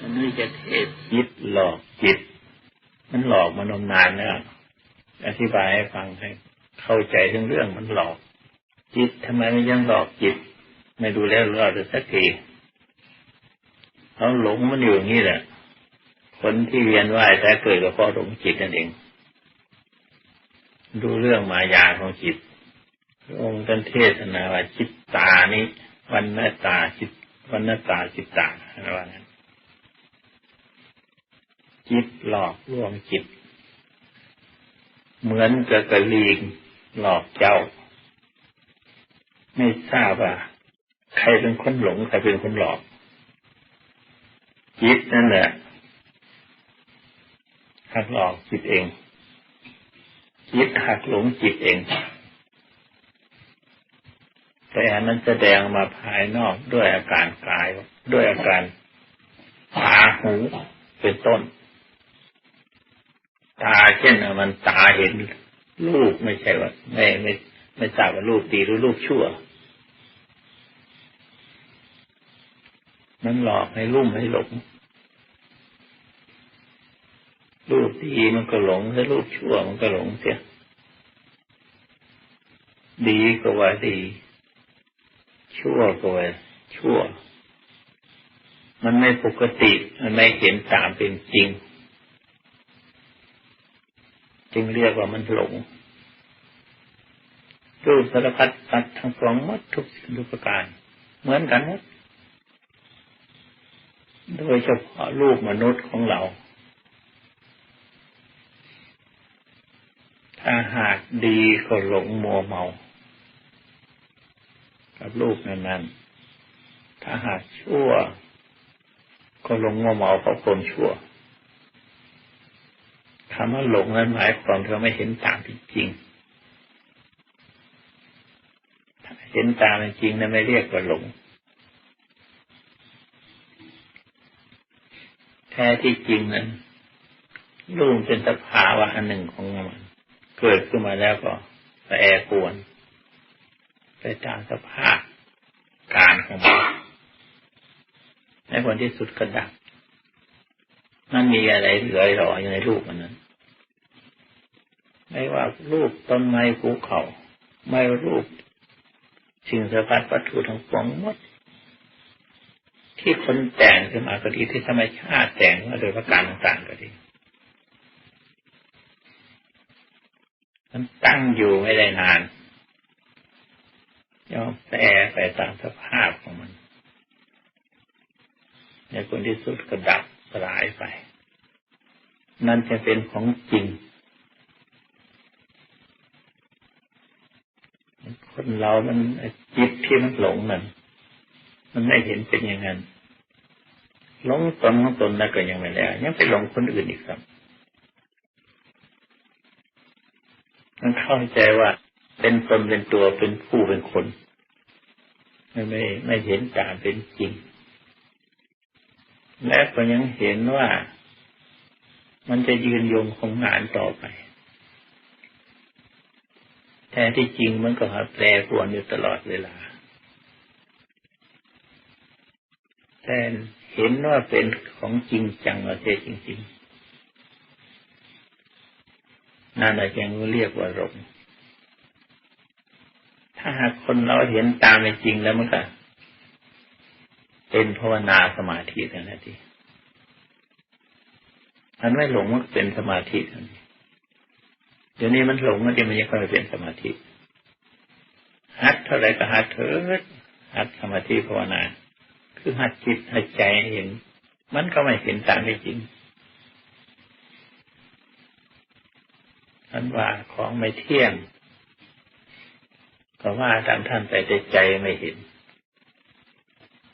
มันไม่จะเทศจิตหลอกจิต มันหลอกมานมนานแล้วอธิบายให้ฟังให้เข้าใจถึงเรื่องมันหลอก จิตทำไมมันยังหลอกจิต ไม่ดูแล้วรอดสักทีเขาหลงมันอยู่อย่างนี้แหละ คนที่เวียนว่ายแต่เกิดก็เพราะหลงจิตนั่นเอง ดูเรื่องมายาของจิตองค์ท่านเทศนาว่าจิตตานี้วันนตาจิตวันนตาจิตตาอะไรวะนั้น จิตหลอกลวงจิต เหมือนกับกระลีงหลอกเจ้า ไม่ทราบว่าใครเป็นคนหลง ใครเป็นคนหลอก จิตนั่นแหละหักหลอกจิตเอง จิตหักหลงจิตเองแต่มันแสดงมาภายนอกด้วยอาการกายด้วยอาการตาหูเป็นต้น ตาเช่นมันตาเห็นลูกไม่ใช่ว่าไม่ไม่ไม่ทราบว่าลูกดีหรือลูกชั่ว มันหลอกให้ลุ่มให้หลงลูกดีมันก็หลงถ้าลูกชั่วมันก็หลงเสียดีก็ว่าดี ชั่วก็ว่าชั่ว มันไม่ปกติ มันไม่เห็นตามเป็นจริง จึงเรียกว่ามันหลงรูปสารพัดตัดทั้งสองมดทุกสิ่งทุกประการ เหมือนกันหมดโดยเฉพาะรูปมนุษย์ของเรา ถ้าหากดีก็หลงมัวเมา กับลูกนั้นๆถ้าหากชั่ว ก็หลงงเมาเพราะคนชั่ว คำว่าหลงนั้นหมายความเราไม่เห็นตามจริง เห็นตามจริงนั้นไม่เรียกว่าหลง แท้ที่จริงนั้นรูปเป็นสภาวะอันหนึ่งของมันเกิดขึ้นมาแล้วก็แปรปวน ไปตามสภาพการของมันในผลที่สุดก็ดับมันมีอะไรเหลือหล่ออยู่ในรูปมันนั้น ไม่ว่ารูปต้นไม้ภูเขา ไม่รูปสิ่งสภาพวัตถุทั้งปวงหมด ที่คนแต่งขึ้นมาก็ดีที่ธรรมชาติแต่งมาโดยประการต่างๆก็ดี มันตั้งอยู่ไม่ได้นานย่อมแปรไปตามสภาพของมัน ในคนที่สุดก็ดับสลายไป นั่นจะเป็นของจริง คนเรามันจิตที่มันหลงนั่นมันไม่เห็นเป็นอย่างนั้นหลงตนของตนแล้วก็ยังไม่แล้วยังไปหลงคนอื่นอีกครับ มันเข้าใจว่า เป็นตนเป็นตัวเป็นผู้เป็นคนไม่ไม่ไม่เห็นตามเป็นจริง และก็ยังเห็นว่ามันจะยืนยงของงานต่อไป ท้ที่จริงมันก็แปรปรวนอยู่ตลอดเวลาแต่เห็นว่าเป็นของจริงจังว่าเทจริงๆนั่นแหละยังเรียกว่าหลงถ้าหากคนเราเห็นตามเป็นจริงแล้วมันก็เป็นภาวนาสมาธิทันทีมันไม่หลงมันเป็นสมาธิทันที เดี๋ยวนี้มันหลงมันจะมันยังไม่เป็นสมาธิหัดเท่าไรก็หัดเถิดหัดสมาธิภาวนา คือหัดจิตหัดใจเห็น มันก็ไม่เห็นตามเป็นจริงท่านว่าของไม่เที่ยงก็ว่าตามท่านแต่ใจไม่เห็น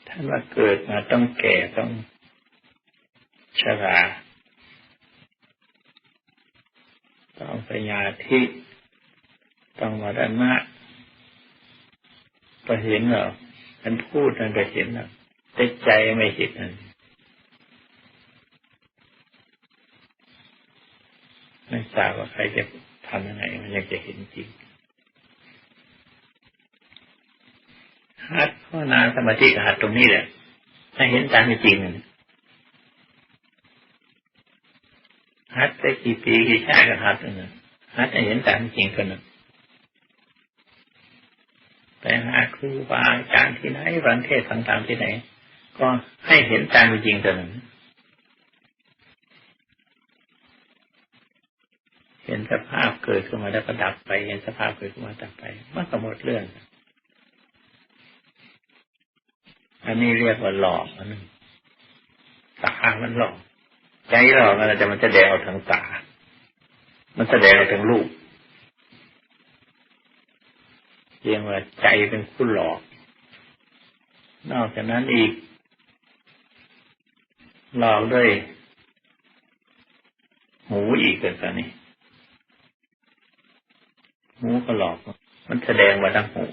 ท่านว่าเกิดมาต้องแก่ต้องชรา ต้องปัญญาที่ต้องมรณะก็เห็นเหรอท่นพูดนั่นก็เห็นนะแต่ใจไม่เห็นนั่นไม่ทราบว่าใครจะทำยังไงมันยังจะเห็นจริงหัดภาวนาสมาธิหัดตรงนี้แหละถ้าเห็นตามจริง ฮัดได้กี่ปีกี่ชาติก็ฮัดนะฮัดให้เห็นตามจริงกันนะไปหาครูบาอาจารย์ที่ไหนรันเทศต่างๆที่ไหน ก็ให้เห็นตามจริงกันนะเห็นสภาพเกิดขึ้นมาแล้วก็ดับไป เห็นสภาพเกิดขึ้นมาดับไปมันก็หมดเรื่อง อันนี้เรียกว่าหลอกอันนึงตามันหลอก ใจหลอกอะไรแต่มันจะแสดงออกทางตา มันแสดงออกทางรูปเรียกว่าใจเป็นผู้หลอก นอกจากนั้นอีก หลอกด้วย หูอีกเกิดกันนี่หูก็หลอก มันแสดงมาทั้งหู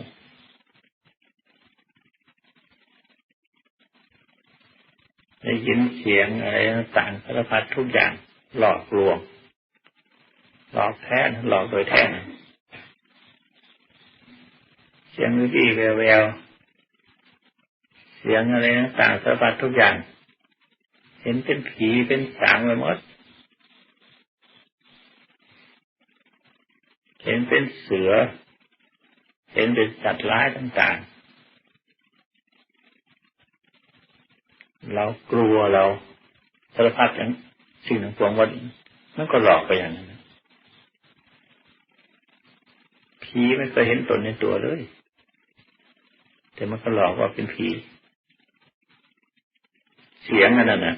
ได้ยินเสียงอะไรต่างสารพัดทุกอย่างหลอกลวง หลอกแท้หลอกโดยแท้เสียงวิบีแววแววเสียงอะไรต่างสารพัดทุกอย่าง เห็นเป็นผีเป็นสางไปหมดเห็นเป็นเสือ เห็นเป็นสัตว์ร้ายต่างๆ เรากลัวเราสารพัดอย่างสิ่งต่งๆวันมันก็หลอกไปอย่างนั้นผีไม่เคยเห็นตนในตัวเลย แต่มันก็หลอกว่าเป็นผีเสียงนั่นน่ะ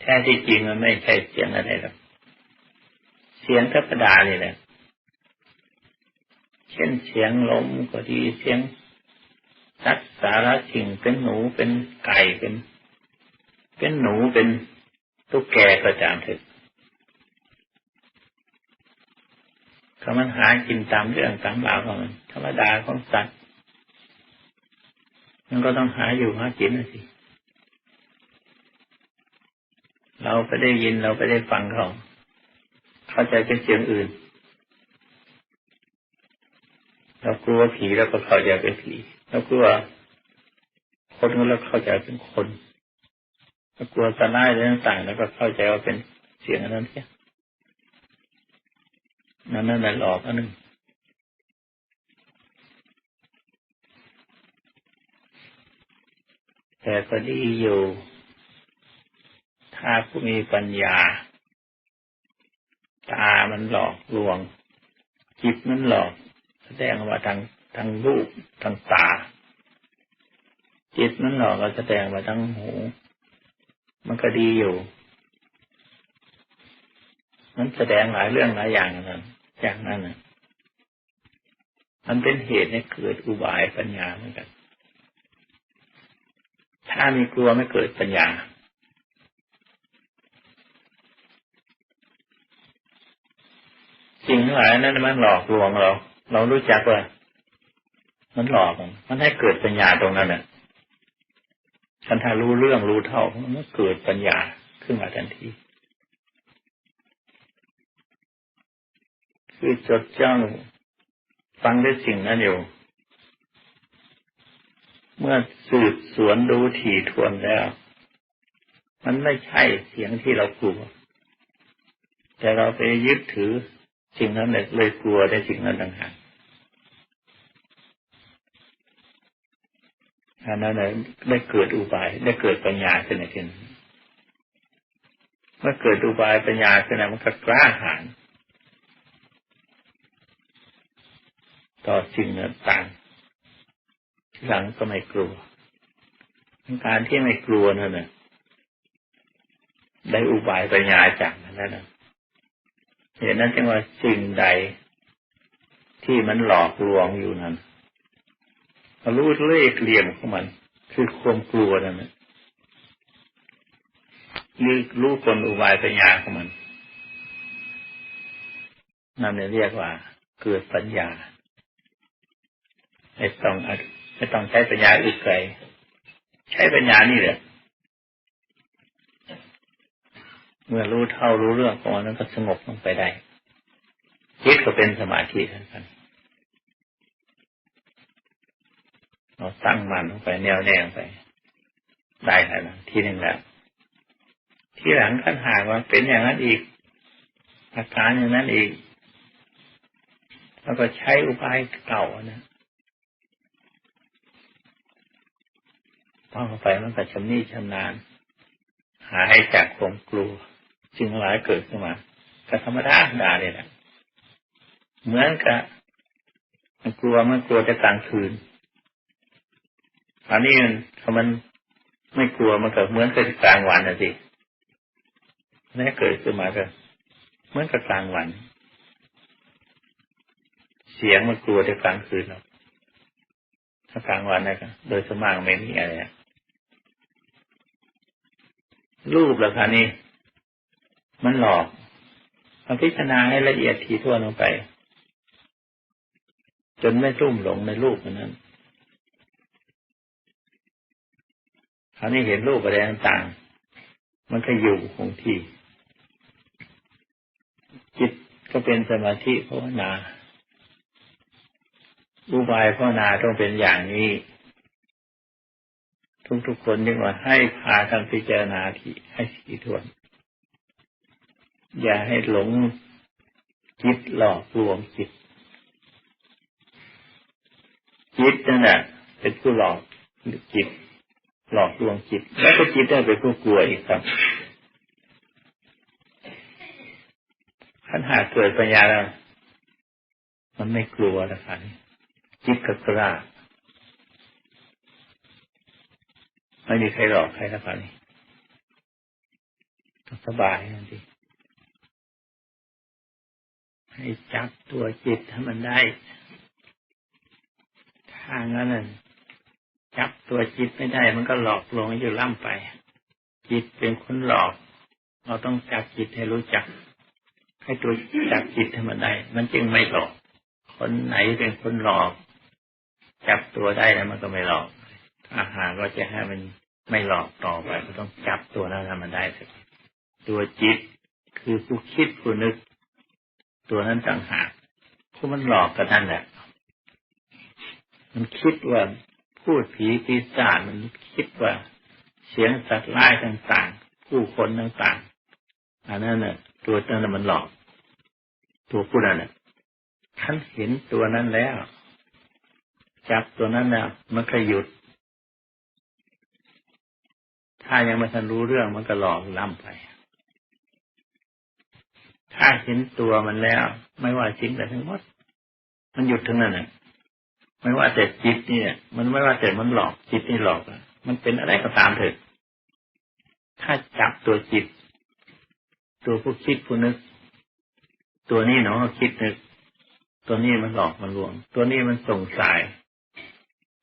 แท้ที่จริงมันไม่ใช่เสียงอะไรหรอกเสียงธรรมดานี่แหละ เช่นเสียงลมก็ดีเสียง สัตว์สารสิ่งเป็นหนูเป็นไก่เป็น เป็นหนูเป็นตุ๊กแกก็จามเถอะเขามันหากินตามเรื่องตามราวของมันธรรมดาของสัตว์มันก็ต้องหาอยู่หากินนะสิเราไปได้ยินเราไปได้ฟังเขาเข้าใจเป็นเสียงอื่น เรากลัวผีแล้วก็เข้าใจเป็นผี เรากลัวคนก็แล้วเข้าใจเป็นคนเรากลัวตาหน้าอะไรต่างๆแล้วก็เข้าใจว่าเป็นเสียงอันนั้นเสียนั่นนั่นหลอกอันนึงแต่ก็ดีอยู่ ถ้าผู้มีปัญญา ตามันหลอกลวง จิตมันหลอก แสดงว่าทาง ทางรูปทางตา จิตมันหลอกก็แสดงมาทั้งหู มันก็ดีอยู่ มันแสดงหลายเรื่องหลายอย่างนั้นอย่างนั้นนะมันเป็นเหตุให้เกิดอุบายปัญญาเหมือนกัน ถ้ามีกลัวไม่เกิดปัญญาสิ่งทั้งหลายนั้นมันหลอกลวงเรา เรารู้จักว่า มันหลอกมันให้เกิดปัญญาตรงนั้นเนี่ยฉันถ้ารู้เรื่องรู้เท่ามันก็เกิดปัญญาขึ้นมาทันที คือจดจ้องฟังได้สิ่งนั้นอยู่ เมื่อสืบสวนดูถี่ทวนแล้ว มันไม่ใช่เสียงที่เรากลัว แต่เราไปยึดถือสิ่งนั้นเลยกลัวได้สิ่งนั้นต่างหาก อันนั้นได้เกิดอุบาย ได้เกิดปัญญาขึ้นในที่นั้นเมื่อเกิดอุบายปัญญาขึ้นมันก็กล้าหาญต่อสิ่งต่างที่หลังก็ไม่กลัว การที่ไม่กลัวนั่นน่ะได้อุบายปัญญาจากนั้นนะเหตุนั้นจึงว่าสิ่งใดที่มันหลอกลวงอยู่นั้น รู้เลขเหลี่ยมของมัน คือความกลัวนั่นแหละรือรู้กลอุบายปัญญาของมันนั่นเรียกว่า เกิดปัญญาไม่ต้องไม่ต้องใช้ปัญญาอื่นไกลใช้ปัญญานี่แหละ เมื่อรู้เท่ารู้เรื่องของมันนั้นก็สงบลงไปได้จิตก็เป็นสมาธิทันกัน เราตั้งมันไปแนวแน่งไป ได้แล้วที่หนึ่งแล้วที่หลังขันหากว่าเป็นอย่างนั้นอีก อาการอย่างนั้นอีก แล้วก็ใช้อุบายเก่านะพอเข้าไปมันก็ชำนิชำนาญหายจากความกลัวสิ่งหลายเกิดขึ้นมาก็ธรรมดาดาเนี่ยแหละเหมือนกับมันกลัวมันกลัวจะกลางคืน อันนี้มันถ้ามันไม่กลัวมันก็เหมือนกับกลางวันนะสินี่เกิดขึ้นมาก็เหมือนกับกลางวัน เสียงมันกลัวจะกลางคืนหรอกถ้ากลางวันนะโดยสมากไม่มีอะไรรูปราคานี้ มันหลอกมันพิจารณาให้ละเอียดทีทั่วลงไป จนไม่รุ่มหลงในรูปนั้น คราวนี้เห็นรูปอะไรต่างๆ มันก็อยู่คงที่ จิตก็เป็นสมาธิภาวนาอุบายภาวนาต้องเป็นอย่างนี้ ทุกๆคนยังว่าให้พาทำพิจารณาที่ให้สีทวน อย่าให้หลงจิตหลอกลวงจิต จิตนั่นแหละเป็นผู้หลอกจิต หลอกลวงจิต แล้วก็จิตได้เป็นผู้กลัวอีกครับขันหาเกิดปัญญาแล้วมันไม่กลัวแล้วครับจิตก็กล้าไม่มีใครหลอกใครแล้วครับนี่สบายนั่นสิให้จับตัวจิตให้มันได้ ถ้างั้น จับตัวจิตไม่ได้ มันก็หลอกลวงอยู่ล่ำไป จิตเป็นคนหลอก เราต้องจับจิตให้รู้จัก ให้ตัวจับจิตให้มันได้ มันจึงไม่หลอก คนไหนเป็นคนหลอก จับตัวได้แล้วมันก็ไม่หลอกถ้าหากว่าจะให้มันไม่หลอกต่อไปก็ต้องจับตัวนั้นมันได้สิตัวจิตคือผู้คิดผู้นึก ตัวนั้นต่างหากผู้มันหลอกกันนั่นแหละ มันคิดว่า พูดผีปีศาจมันคิดว่า เสียงสัตว์ร้ายต่างๆ ผู้คนต่างๆอันนั้นน่ะ ตัวนั้นมันหลอก ตัวผู้นั้นน่ะท่านเห็นตัวนั้นแล้ว จับตัวนั้นแล้วมันก็หยุด ถ้ายังไม่ทันรู้เรื่องมันก็หลอกล้ำไป ถ้าเห็นตัวมันแล้ว ไม่ว่าสิ่งใดทั้งหมด มันหยุดทั้งนั้นน่ะ ไม่ว่าแต่จิตเนี่ย มันไม่ว่าแต่มันหลอกจิตนี่หลอกอะมันเป็นอะไรก็ตามเถิดถ้าจับตัวจิต ตัวผู้คิดผู้นึก ตัวนี้เนาะคิดนึก ตัวนี้มันหลอกมันลวง ตัวนี้มันส่งสาย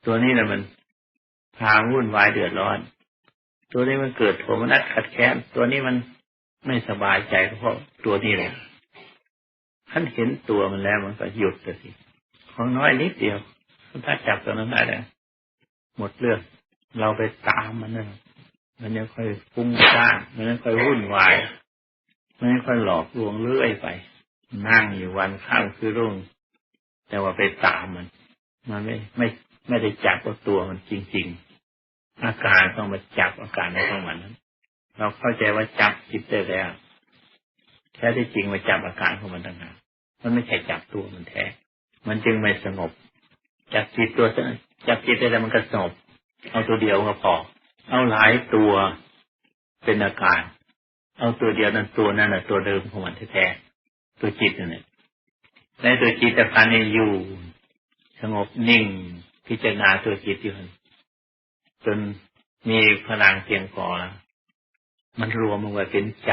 ตัวนี้แหละมันพาวุ่นวายเดือดร้อน ตัวนี้มันเกิดโทมนัสขัดแค้นตัวนี้มันไม่สบายใจเพราะตัวนี้แหละท่านเห็นตัวมันแล้วมันก็หยุดเลยสิของน้อยนิดเดียว ถ้าจับตัวนั้นได้แล้วหมดเรื่องเราไปตามมันนั่นมันยังค่อยฟุ้งซ่านมันยังค่อยวุ่นวาย มันยังค่อยหลอกลวงเรื่อยไป นั่งอยู่วันข้างคือรุ่ง แต่ว่าไปตามมัน มันไม่ไม่ไม่ได้จับตัวมันจริง ๆ อาการต้องมาจับอาการในของมันเราเข้าใจว่าจับจิตได้แล้วแท้ที่จริงมาจับอาการของมันต่างหากมันไม่ใช่จับตัวมันแท้ มันจึงไม่สงบ จับจิตตัวจับจิตได้แล้วมันก็สงบเอาตัวเดียวก็พอ เอาหลายตัวเป็นอาการ เอาตัวเดียวนั้นตัวนั้นนะตัวเดิมของมันแท้ๆตัวจิตนั่นแหละในตัวจิตอาการนี้อยู่ สงบนิ่งพิจารณาตัวจิตอยู่จนมีพลังเพียงพอมันรวมลงไปเป็นใจ